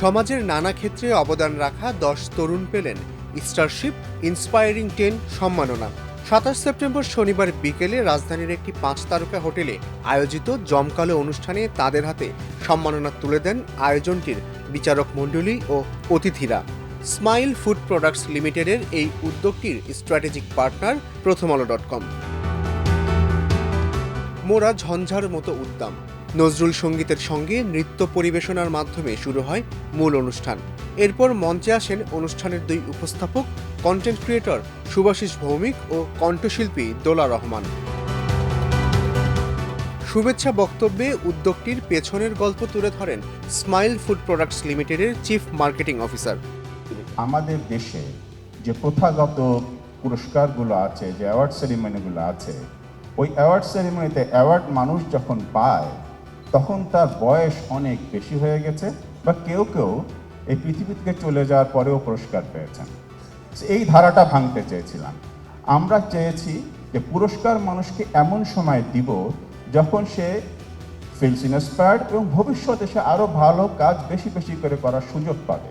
সমাজের নানা ক্ষেত্রে অবদান রাখা দশ তরুণ পেলেন স্টারশিপ, ইন্সপায়ারিং টেন, সম্মাননা। সাতাশ সেপ্টেম্বর শনিবার বিকেলে রাজধানীর একটি পাঁচ তারকা হোটেলে আয়োজিত জমকালো অনুষ্ঠানে তাদের হাতে সম্মাননা তুলে দেন আয়োজনটির বিচারক মণ্ডলী ও অতিথিরা। স্মাইল ফুড প্রোডাক্টস লিমিটেডের এই উদ্যোগটির স্ট্র্যাটেজিক পার্টনার প্রথম আলো ডট কম। মোরা ঝঞ্ঝার মতো উদ্দাম নজরুল সঙ্গীতের সঙ্গে নৃত্য পরিবেশনার মাধ্যমে শুরু হয় মূল অনুষ্ঠান। এরপর মঞ্চে আসেন অনুষ্ঠানের দুই উপস্থাপক কন্টেন্ট ক্রিয়েটর সুভাষিস ভৌমিক ও কণ্ঠশিল্পী দোলা রহমান। শুভেচ্ছা বক্তব্যে উদ্যোগটির পেছনের গল্প তুলে ধরেন স্মাইল ফুড প্রোডাক্টস লিমিটেডের চিফ মার্কেটিং অফিসার। আমাদের দেশে যে প্রথাগত পুরস্কারগুলো আছে, যে অ্যাওয়ার্ড সেরিমনিগুলো আছে, ওই অ্যাওয়ার্ড সেরিমনিতে অ্যাওয়ার্ড মানুষ যখন পায় তখন তার বয়স অনেক বেশি হয়ে গেছে বা কেউ কেউ এই পৃথিবী থেকে চলে যাওয়ার পরেও পুরস্কার পেয়েছেন। এই ধারাটা ভাঙতে চেয়েছিলাম। আমরা চেয়েছি যে পুরস্কার মানুষকে এমন সময় দিব যখন সে ফিলস ইন্সপায়ার্ড এবং ভবিষ্যতে সে আরও ভালো কাজ বেশি বেশি করে করার সুযোগ পাবে।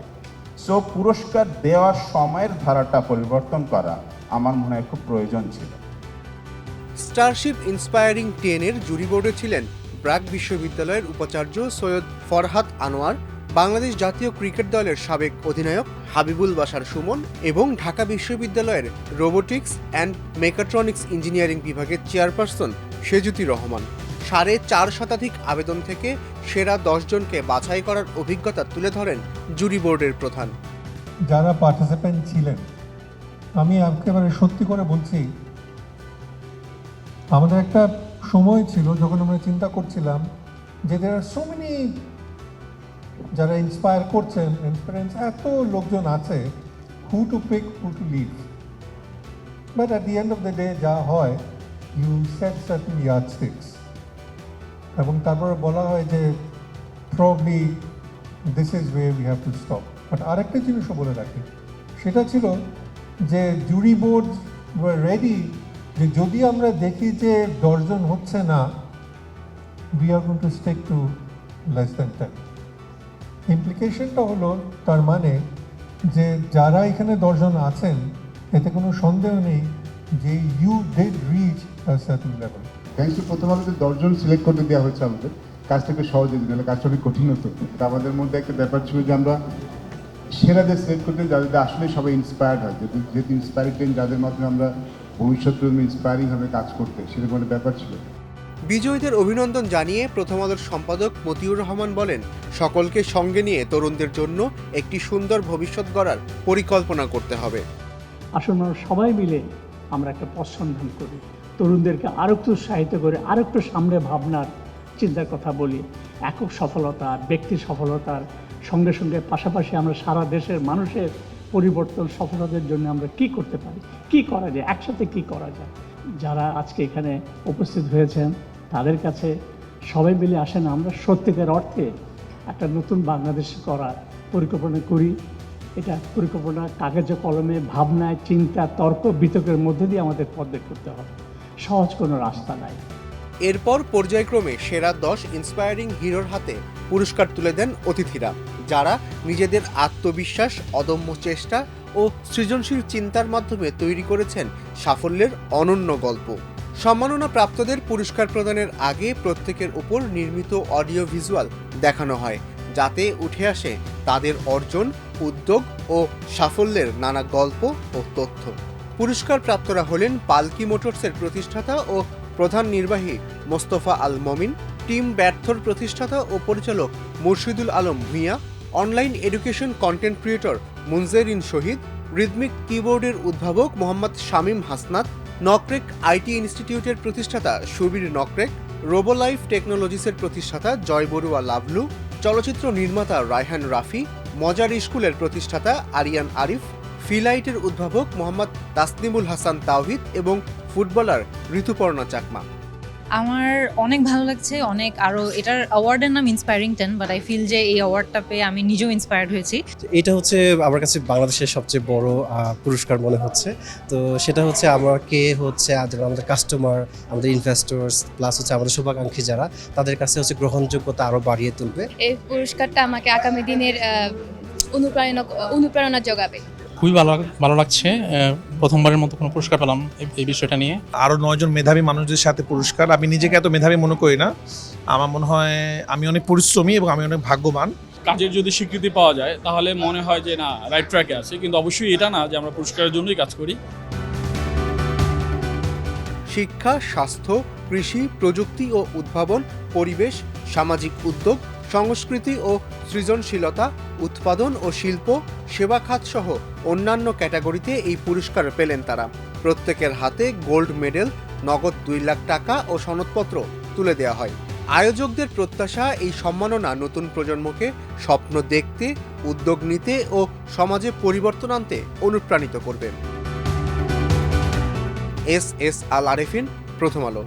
সো পুরস্কার দেওয়ার সময়ের ধারাটা পরিবর্তন করা আমার মনে হয় খুব প্রয়োজন ছিল। স্টারশিপ ইন্সপায়ারিং টেনের জুরি বোর্ডে ছিলেন ব্র্যাক বিশ্ববিদ্যালয়ের উপাচার্য সৈয়দ ফরহাদ আনোয়ার, বাংলাদেশ জাতীয় ক্রিকেট দলের সাবেক অধিনায়ক হাবিবুল বাশার সুমন এবং ঢাকা বিশ্ববিদ্যালয়ের রোবোটিক্স অ্যান্ড মেকাট্রনিক্স ইঞ্জিনিয়ারিং বিভাগের চেয়ারপারসন সেজুতি রহমান। সাড়ে চার শতাধিক আবেদন থেকে সেরা দশজনকে বাছাই করার অভিজ্ঞতা তুলে ধরেন জুরি বোর্ডের প্রধান। যারা পার্টিসিপেন্ট ছিলেন, আমি একেবারে সত্যি করে বলছি, আমাদের একটা সময় ছিল, যখন আমরা চিন্তা করছিলাম যে দের আর সো মেনি যারা ইন্সপায়ার করছেন ইন্সপিরেন্স এত লোকজন আছে who to pick who to leave but at the end of the day যা হয় you set certain yardsticks এবং তারপরে বলা হয় যে probably this is way we have to stop but আরেকটা জিনিসও বলে রাখি। সেটা ছিল যে জুরি বোর্ড রেডি যে যদি আমরা দেখি যে দশজন হচ্ছে না we are gone to stick to less than ten ইমপ্লিকেশনটা হলো, তার মানে যে যারা এখানে দশজন আছেন, এতে কোনো সন্দেহ নেই যে you did reach certain level thanks to প্রথম আলোতে দশজন সিলেক্ট করতে দেওয়া হয়েছে আমাদের কাজটা একটু সহজ গেলে কাজটা অনেক কঠিন হতো। আমাদের মধ্যে একটা ব্যাপার ছিল যে আমরা সেরাদের সিলেক্ট করতে যাদের আসলে সবাই ইন্সপায়ার্ড হয়। যেহেতু ইন্সপায়ারিং যাদের মাধ্যমে আমরা ভবিষ্যৎ প্রজন্ম ইন্সপায়ারিংভাবে কাজ করতে সেরকম একটা ব্যাপার ছিল। বিজয়ীদের অভিনন্দন জানিয়ে প্রথম আলোর সম্পাদক মতিউর রহমান বলেন সকলকে সঙ্গে নিয়ে তরুণদের জন্য একটি সুন্দর ভবিষ্যৎ গড়ার পরিকল্পনা করতে হবে। আসুন আমরা সবাই মিলে আমরা একটা পথ সন্ধান করি। তরুণদেরকে আরও একটু উৎসাহিত করে আরও একটু সামনে ভাবনার চিন্তার কথা বলি। একক সফলতা ব্যক্তির সফলতার সঙ্গে সঙ্গে পাশাপাশি আমরা সারা দেশের মানুষের পরিবর্তন সফলতার জন্য আমরা কি করতে পারি? কি করা যায়? একসাথে কি করা যায়? যারা আজকে এখানে উপস্থিত হয়েছেন, তাদের কাছে সবাই মিলে আসেন। আমরা সত্যিকার অর্থে একটা নতুন বাংলাদেশ করার পরিকল্পনা করি। এটা পরিকল্পনা কাগজে কলমে, ভাবনায়, চিন্তা, তর্ক, বিতর্কের মধ্যে দিয়ে আমাদের বের করতে হবে। সহজ কোনো রাস্তা নাই। এরপর পর্যায়ক্রমে সেরা দশ ইন্সপায়ারিং হিরোর হাতে পুরস্কার তুলে দেন অতিথিরা। যারা নিজেদের আত্মবিশ্বাস, অদম্য চেষ্টা ও সৃজনশীল চিন্তার মাধ্যমে তৈরি করেছেন সাফল্যের অনন্য গল্প। সম্মাননা প্রাপ্তদের পুরস্কার প্রদানের আগে প্রত্যেকের উপর নির্মিত অডিও ভিজুয়াল দেখানো হয়, যাতে উঠে আসে তাদের অর্জন, উদ্যোগ ও সাফল্যের নানা গল্প ও তথ্য। পুরস্কার প্রাপ্তরা হলেন পালকি মোটরসের প্রতিষ্ঠাতা ও প্রধান নির্বাহী মোস্তফা আল মমিন টিম ব্যর্থর প্রতিষ্ঠাতা ও পরিচালক Murshidul Alam Bhuiyan online education content creator Munzereen Shahid, Ridmik কিবোর্ডের উদ্ভাবক মোহাম্মদ শামীম হাসনাত, নকরেক আইটি ইনস্টিটিউটের প্রতিষ্ঠাতা সুবীর নকরেক, রোবোলাইফ টেকনোলজিসের প্রতিষ্ঠাতা জয় বড়ুয়া লাভলু, চলচ্চিত্র নির্মাতা রায়হান রাফি, মজার স্কুলের প্রতিষ্ঠাতা আরিয়ান আরিফ, ফিলাইটের উদ্ভাবক মোহাম্মদ তাসনিমুল হাসান তাওহিদ এবং ফুটবলার ঋতুপর্ণা চাকমা। আমার অনেক ভালো লাগছে অনেক আরও এটার অ্যাওয়ার্ডের নাম inspiring ten but I feel যে এই অ্যাওয়ার্ডটা পেয়ে আমি নিজেও ইন্সপায়ার্ড হয়েছি। এটা হচ্ছে আমার কাছে বাংলাদেশের সবচেয়ে বড় পুরস্কার মনে হচ্ছে। তো সেটা হচ্ছে আমাকে হচ্ছে আমাদের কাস্টমার আমাদের ইনভেস্টর্স প্লাস হচ্ছে আমাদের শুভাকাঙ্ক্ষী যারা তাদের কাছে হচ্ছে গ্রহণযোগ্যতা আরও বাড়িয়ে তুলবে। এই পুরস্কারটা আমাকে আগামী দিনের অনুপ্রেরণা অনুপ্রেরণা যোগাবে। খুবই ভালো ভালো লাগছে। প্রথমবারের মতো কোনো পুরস্কার পেলাম এই- বিষয়টা নিয়ে। আরও নয়জন মেধাবী মানুষদের সাথে পুরস্কার। আমি নিজেকে এত মেধাবী মনে করি না। আমার মনে হয় আমি অনেক পরিশ্রমী এবং আমি অনেক ভাগ্যবান। কাজের যদি স্বীকৃতি পাওয়া যায় তাহলে মনে হয় যে না রাইট ট্র্যাকে আছে। কিন্তু অবশ্যই এটা না যে আমরা পুরস্কারের জন্যই কাজ করি। শিক্ষা স্বাস্থ্য কৃষি প্রযুক্তি ও উদ্ভাবন পরিবেশ সামাজিক উদ্যোগ সংস্কৃতি ও সৃজনশীলতা, উৎপাদন ও শিল্প, সেবা খাত সহ অন্যান্য ক্যাটাগরিতে এই পুরস্কার পেলেন তারা। প্রত্যেকের হাতে গোল্ড মেডেল, নগদ দুই লাখ টাকা ও সনদপত্র তুলে দেওয়া হয়। আয়োজকদের প্রত্যাশা এই সম্মাননা নতুন প্রজন্মকে স্বপ্ন দেখতে, উদ্যোগ নিতে ও সমাজে পরিবর্তন আনতে অনুপ্রাণিত করবে। এস এস আল আরেফিন, প্রথম আলো।